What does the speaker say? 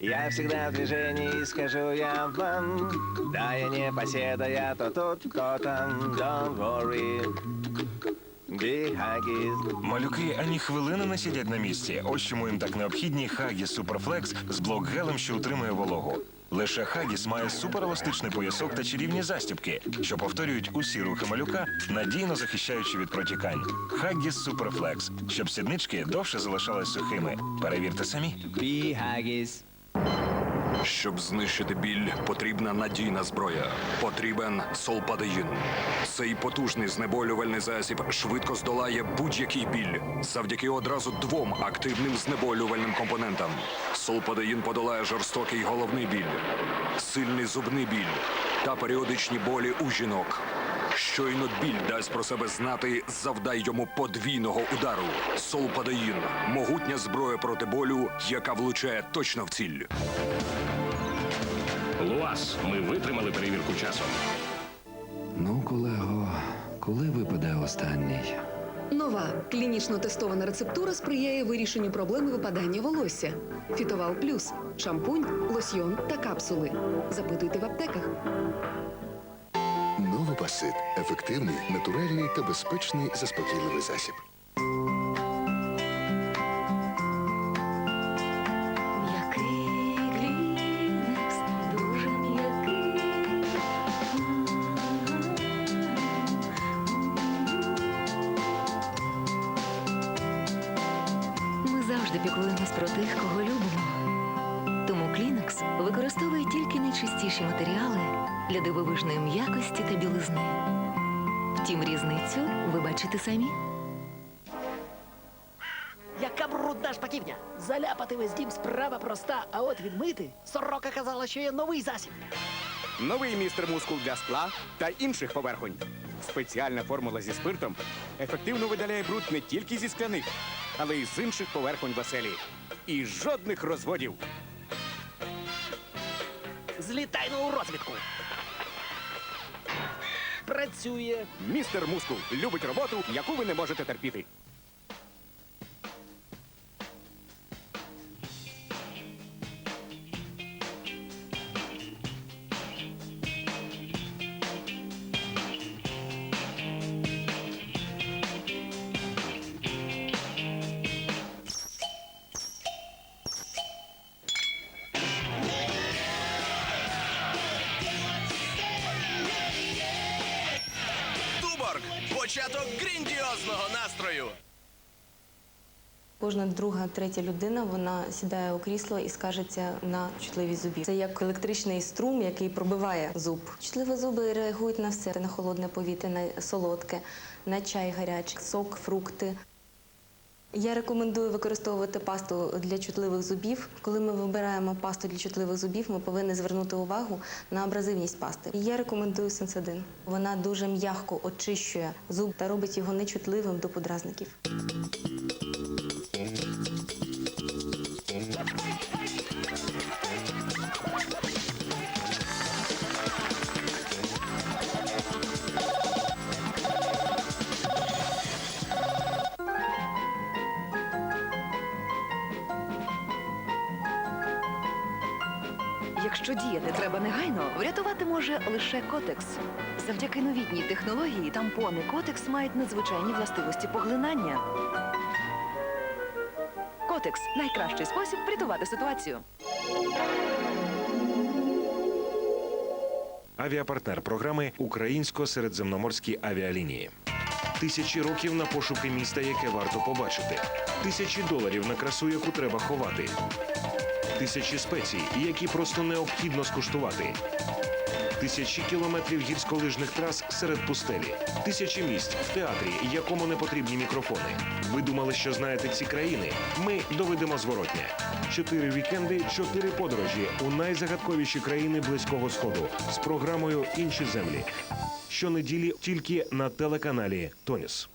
Я всегда в движении, скажу я вам. Да, я не поседа, я то тут, то там. Don't worry. Big huggies. Малюки ані хвилини не сидять на місці. Ось чому їм так необхідні Хагіс Суперфлекс з блок-гелем, що утримує вологу. Лише Хагіс має супереластичний поясок та чарівні застібки, що повторюють усі рухи малюка, надійно захищаючи від протікань. Хагіс Суперфлекс, щоб сіднички довше залишались сухими. Перевірте самі. Big huggies. Щоб знищити біль, потрібна надійна зброя. Потрібен солпадеїн. Цей потужний знеболювальний засіб швидко здолає будь-який біль завдяки одразу двом активним знеболювальним компонентам. Солпадеїн подолає жорстокий головний біль, сильний зубний біль та періодичні болі у жінок. Щойно біль дасть про себе знати, завдай йому подвійного удару. Солпадеїн могутня зброя проти болю, яка влучає точно в ціль. Луас, ми витримали перевірку часом. Ну, колего, коли випаде останній? Нова клінічно тестована рецептура сприяє вирішенню проблеми випадання волосся. Фітовал плюс шампунь, лосьйон та капсули. Запитуйте в аптеках. Новопасит ефективний, натуральний та безпечний заспокійливий засіб. М'який глінекс, дуже м'який. Ми завжди піклуємось про тих, кого любимо. Використовує тільки найчистіші матеріали для дивовижної м'якості та білизни. Втім, різницю ви бачите самі. Яка брудна шпаківня! Заляпати весь дім справа проста, а от відмити сорока казала, що є новий засіб. Новий містер мускул для скла та інших поверхонь. Спеціальна формула зі спиртом ефективно видаляє бруд не тільки зі скляних, але й з інших поверхонь веселі. І жодних розводів. Злітай на розвідку. Працює. Містер мускул любить роботу, яку ви не можете терпіти. Початок грандіозного настрою. Кожна друга, третя людина вона сідає у крісло і скажеться на чутливі зубі. Це як електричний струм, який пробиває зуб. Чутливі зуби реагують на все: на холодне повітря, на солодке, на чай гарячий, сок, фрукти. Я рекомендую використовувати пасту для чутливих зубів. Коли ми вибираємо пасту для чутливих зубів, ми повинні звернути увагу на абразивність пасти. Я рекомендую сенсадин. Вона дуже м'яко очищує зуб та робить його нечутливим до подразників. Якщо діяти треба негайно, врятувати може лише котекс. Завдяки новітній технології тампони котекс мають надзвичайні властивості поглинання. Котекс найкращий спосіб врятувати ситуацію. Авіапартнер програми Українсько-середземноморські авіалінії. Тисячі років на пошуки міста, яке варто побачити. Тисячі доларів на красу, яку треба ховати. Тисячі спецій, які просто необхідно скуштувати. Тисячі кілометрів гірськолижних трас серед пустелі. Тисячі місць в театрі, якому не потрібні мікрофони. Ви думали, що знаєте ці країни? Ми доведемо зворотня. Чотири вікенди, чотири подорожі у найзагадковіші країни Близького Сходу з програмою Інші землі. Щонеділі тільки на телеканалі Тоніс.